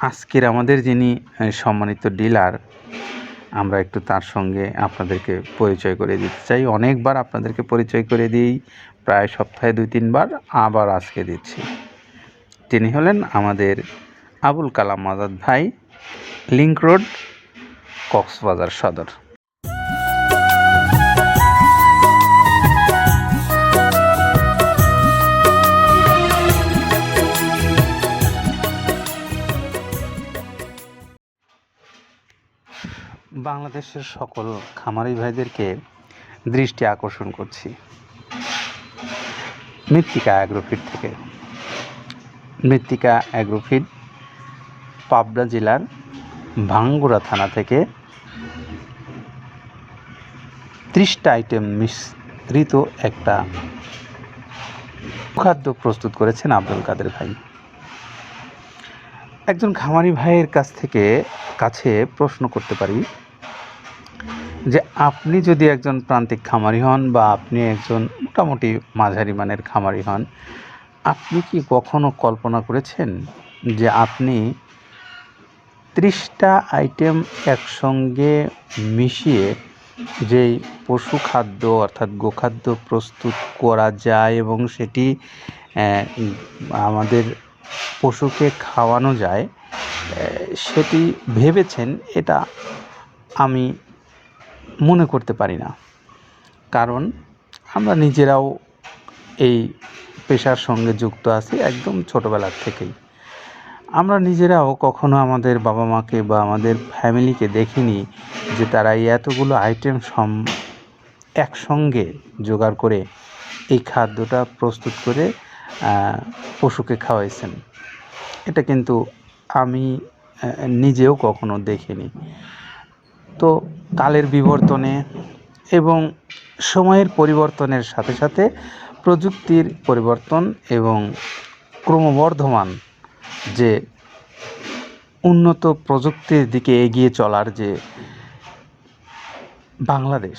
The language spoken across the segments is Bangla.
আজকের আমাদের যিনি সম্মানিত ডিলার, আমরা একটু তার সঙ্গে আপনাদেরকে পরিচয় করে দিতে চাই। অনেকবার আপনাদেরকে পরিচয় করে দিই, প্রায় সপ্তাহে দুই, তিনবার আবার আজকে দিচ্ছি। তিনি হলেন আমাদের আবুল কালাম আজাদ ভাই লিঙ্ক রোড, কক্সবাজার সদর। বাংলাদেশের সকল খামারি ভাইদেরকে দৃষ্টি আকর্ষণ করছি। মৃত্তিকা অ্যাগ্রোফিট থেকে। মৃত্তিকা অ্যাগ্রোফিট পাবনা জেলার ভাঙ্গুড়া থানা থেকে ত্রিশটা আইটেম মিশ্রিত একটা খাদ্য প্রস্তুত করেছেন আব্দুল কাদের ভাই। একজন খামারি ভাইয়ের কাছ থেকে কাছে প্রশ্ন করতে পারি যে আপনি যদি একজন প্রান্তিক খামারি হন বা আপনি একজন মোটামুটি মাঝারি মানের খামারি হন, আপনি কি কখনো কল্পনা করেছেন যে আপনি ত্রিশটা আইটেম একসঙ্গে মিশিয়ে যেই পশু খাদ্য অর্থাৎ গোখাদ্য প্রস্তুত করা যায় এবং সেটি আমাদের পশুকে খাওয়ানো যায় সেটি ভেবেছেন? এটা আমি মনে করতে পারি না। কারণ আমরা নিজেরাও এই পেশার সঙ্গে যুক্ত আছি একদম ছোটোবেলার থেকেই। আমরা নিজেরাও কখনো আমাদের বাবা মাকে বা আমাদের ফ্যামিলিকে দেখিনি যে তারা এই এতগুলো আইটেম সম, একসঙ্গে জোগাড় করে এই খাদ্যটা প্রস্তুত করে পশুকে খাওয়াইছেন। এটা কিন্তু আমি নিজেও কখনো দেখিনি। তো কালের বিবর্তনে এবং সময়ের পরিবর্তনের সাথে সাথে প্রযুক্তির পরিবর্তন এবং ক্রমবর্ধমান যে উন্নত প্রযুক্তির দিকে এগিয়ে চলার যে বাংলাদেশ,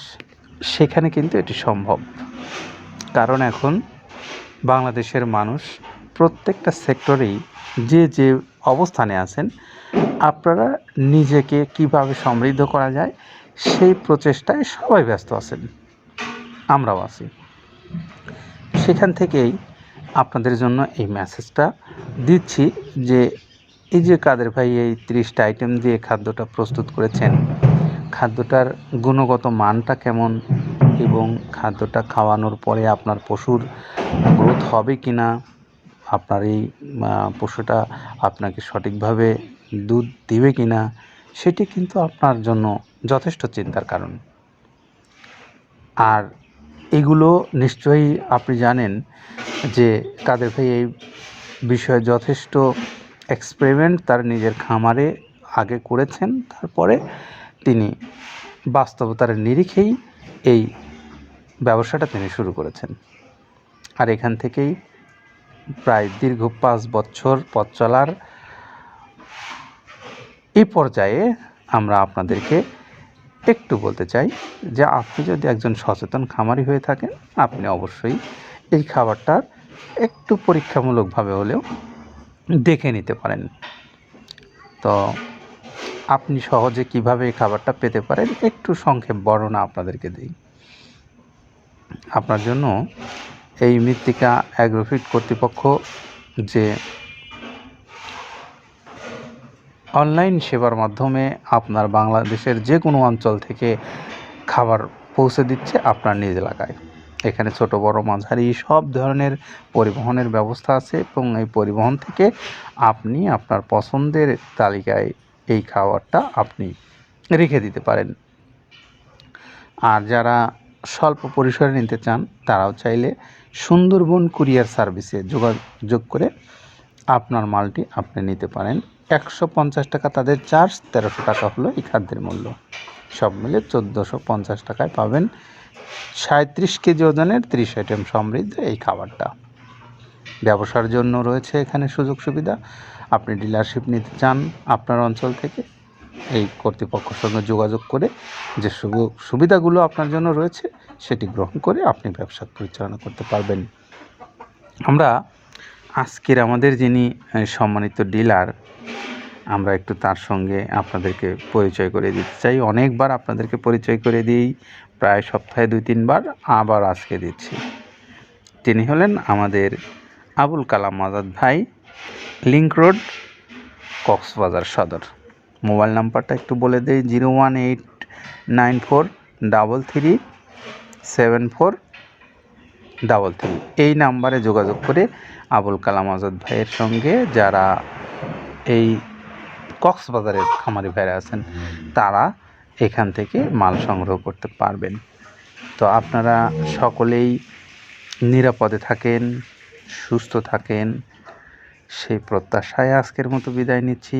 সেখানে কিন্তু এটি সম্ভব। কারণ এখন বাংলাদেশের মানুষ প্রত্যেকটা সেক্টরেই যে যে অবস্থানে আছেন, আপনারা নিজেকে কীভাবে সমৃদ্ধ করা যায়, সেই প্রচেষ্টায় সবাই ব্যস্ত আছেন। আমরাও আছি। সেখান থেকেই আপনাদের জন্য এই মেসেজটা দিচ্ছি যে, এই যে কাদের ভাই এই তিরিশটা আইটেম দিয়ে খাদ্যটা প্রস্তুত করেছেন, খাদ্যটার গুণগত মানটা কেমন এবং খাদ্যটা খাওয়ানোর পরে আপনার পশুর গ্রোথ হবে কি না আপনার এই পশুটা আপনাকে সঠিকভাবে দুধ দিবে কি না সেটি কিন্তু আপনার জন্য যথেষ্ট চিন্তার কারণ। আর এগুলো নিশ্চয়ই আপনি জানেন যে কাদের ভাই এই বিষয়ে যথেষ্ট এক্সপেরিমেন্ট তার নিজের খামারে আগে করেছেন, তারপরে তিনি বাস্তবতার নিরিখেই এই ব্যবসাটা তিনি শুরু করেছেন। আর এখান থেকেই প্রায় দীর্ঘ পাঁচ বছর পথ চলার এই পর্যায়ে আমরা আপনাদেরকে একটু বলতে চাই যে আপনি যদি একজন সচেতন খামারি হয়ে থাকেন, আপনি অবশ্যই এই খাবারটার একটু পরীক্ষামূলকভাবে হলেও দেখে নিতে পারেন। তো আপনি সহজে কীভাবে এই খাবারটা পেতে পারেন, একটু সংক্ষেপ বর্ণনা আপনাদেরকে দিই। আপনার জন্য এই মৃত্তিকা অ্যাগ্রোফিট কর্তৃপক্ষ যে অনলাইন সেবার মাধ্যমে আপনার বাংলাদেশের যে কোনো অঞ্চল থেকে খাবার পৌঁছে দিচ্ছে আপনার নিজ এলাকায়। এখানে ছোট, বড়, মাঝারি সব ধরনের পরিবহনের ব্যবস্থা আছে এবং এই পরিবহন থেকে আপনি আপনার পছন্দের তালিকায় এই খাবারটা আপনি রেখে দিতে পারেন। আর যারা স্বল্প পরিসরে নিতে চান, তারাও চাইলে সুন্দরবন কুরিয়ার সার্ভিসে যোগাযোগ করে আপনার মালটি আপনি নিতে পারেন। একশো পঞ্চাশ টাকা তাদের চার্জ, তেরোশো টাকা হলো এই খাদ্যের মূল্য। সব মিলে চোদ্দোশো পঞ্চাশ টাকায় পাবেন সাঁত্রিশ কেজি ওজনের ত্রিশ আইটেম সমৃদ্ধ এই খাবারটা। ব্যবসার জন্য রয়েছে এখানে সুযোগ সুবিধা আপনি ডিলারশিপ নিতে চান আপনার অঞ্চল থেকে এই কর্তৃপক্ষের সঙ্গে যোগাযোগ করে যে সুবিধাগুলো আপনার জন্য রয়েছে, সেটি গ্রহণ করে আপনি ব্যবসা পরিচালনা করতে পারবেন। আমরা আজকের আমাদের যিনি সম্মানিত ডিলার, আমরা একটু তার সঙ্গে আপনাদেরকে পরিচয় করে দিতে চাই। অনেকবার আপনাদেরকে পরিচয় করে দিই, প্রায় সপ্তাহে দুই, তিনবার আবার আজকে দিচ্ছি। তিনি হলেন আমাদের আবুল কালাম আজাদ ভাই লিঙ্ক রোড, কক্সবাজার সদর। মোবাইল নাম্বারটা একটু বলে দেই, zero one eight nine four double three seven four double three. এই নাম্বারে যোগাযোগ করে আবুল কালাম আজাদ ভাইয়ের সঙ্গে যারা এই কক্সবাজারের খামারি ভাইরা আছেন, তারা এখান থেকে মাল সংগ্রহ করতে পারবেন। তো আপনারা সকলেই নিরাপদে থাকেন, সুস্থ থাকেন, সেই প্রত্যাশায় আজকের মতো বিদায় নিচ্ছি।